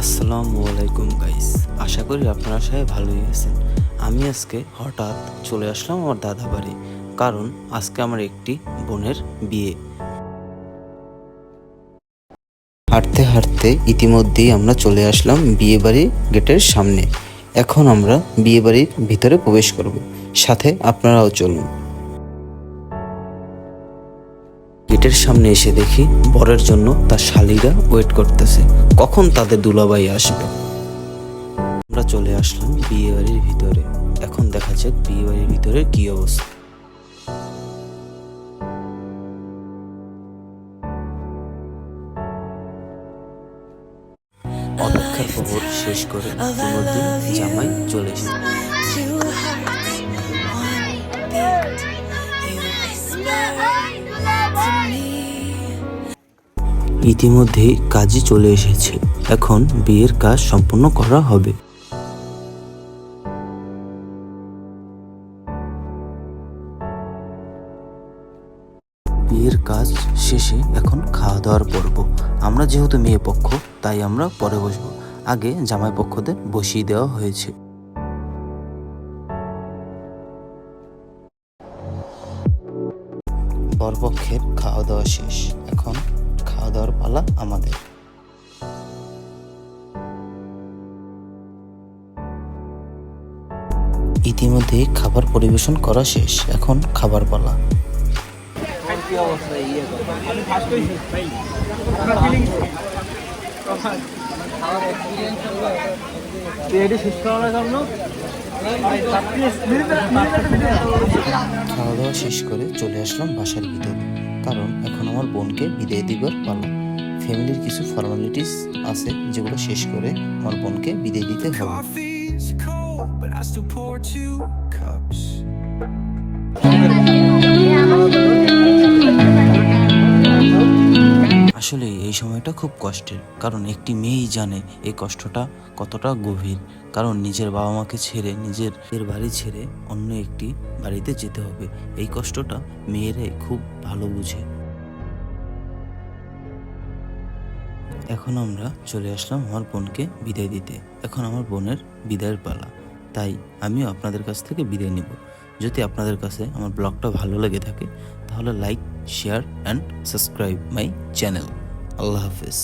আসসালামু আলাইকুম গাইস আশা করি আপনারা সবাই ভালোই আছেন। আমি আজকে হঠাৎ চলে আসলাম আমার দাদা বাড়ি, কারণ আজকে আমার একটি বোনের বিয়ে। হাঁটতে হাঁটতে ইতিমধ্যেই আমরা চলে আসলাম বিয়ে বাড়ির গেটের সামনে। এখন আমরা বিয়ে বাড়ির ভিতরে প্রবেশ করব। সাথে আপনারাও চলুন। গেটের সামনে এসে দেখি বরের জন্য তার শালিরা ওয়েট করতেছে। কখন তাদের দুলাবাই আসবে? আমরা চলে আসলাম বিয়ে বাড়ির ভিতরে। এখন দেখা যাক বিয়ে বাড়ির ভিতরে কি অবস্থা। অপেক্ষার খবর শেষ করে জামাই চলে এসেছে। ইতিমধ্যেই কাজই চলে এসেছে। এখন বিয়ের কাজ সম্পন্ন করা হবে। বিয়ের কাজ শেষে এখন খাওয়া দাওয়ার পর্ব। আমরা যেহেতু মেয়ে পক্ষ, তাই আমরা পরে বসবো। আগে জামাই পক্ষদের বসিয়ে দেওয়া হয়েছে। বরপক্ষের খাওয়া দাওয়া শেষ। এখন খাওয়া দাওয়ার পালা আমাদের। ইতিমধ্যে খাবার পরিবেশন করা শেষ, এখন খাবার পালা। খাওয়া দাওয়া শেষ করে চলে আসলাম বাসার ভিতরে। কারণ এখন আমার বোনকে বিদায় দিবার পালা। ফ্যামিলির কিছু ফর্মালিটিস আছে যেগুলো শেষ করে আমার বোনকে বিদায় দিতে হবে। Coffee's cold, but I still pour two cups. খুব কষ্টের, কারণ একটি মেয়েই জানে এই কষ্টটা কতটা গভীর। কারণ নিজের বাবা মাকে ছেড়ে নিজের এর বাড়ি ছেড়ে অন্য একটি বাড়িতে যেতে হবে, এই কষ্টটা মেয়েরাই খুব ভালো বুঝে। এখন আমরা চলে আসলাম আমার বোনকে বিদায় দিতে। এখন আমার বোনের বিদায়ের পালা। তাই আমিও আপনাদের কাছ থেকে বিদায় নিব। যদি আপনাদের কাছে আমার ব্লগটা ভালো লেগে থাকে, তাহলে like, share, and subscribe my channel. আল্লাহ হাফেজ